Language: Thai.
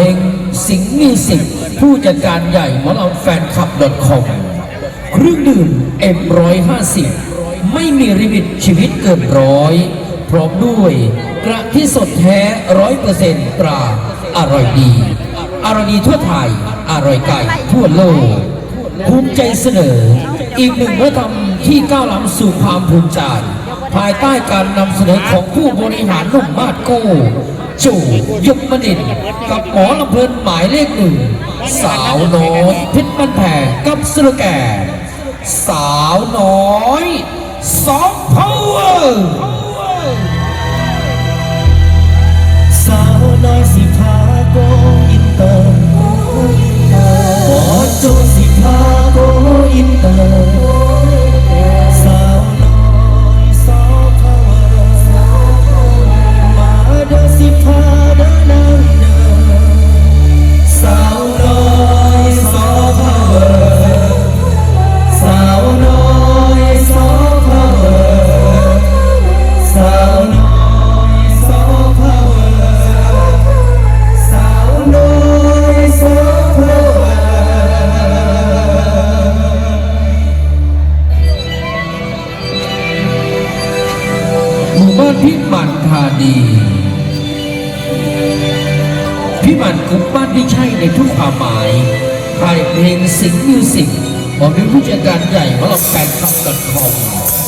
ฮงสิงห์มิวสิกผู้จัดการใหญ่หมอลำแฟนคลับ .com เครื่องดื่ม M150 ไม่มีริมิตชีวิตเกินร้อยพร้อมด้วยกระที่สดแท้ร้อยเปอร์เซ็นต์ตราอร่อยดี อร่อยดีทั่วไทย อร่อยไก่ทั่วโลกภูมิใจเสนอ อีกหนึ่งวัฒนธรรมที่ก้าวล้ำสู่ความภูมิใจภายใต้การนำเสนอของผู้บริหารหนุ่มมาดโก้ จู่ยุบมณินกับหมอลำเพลินหมายเลขหนึ่งสาวน้อยพิษมันแผ่กับสโลแกนสาวน้อยสองพาวเวอร์ ความหมายใครเพลงสิงห์มิวสิกบอกเป็นผู้จัดการใหญ่ของเราแฟนคลับ .com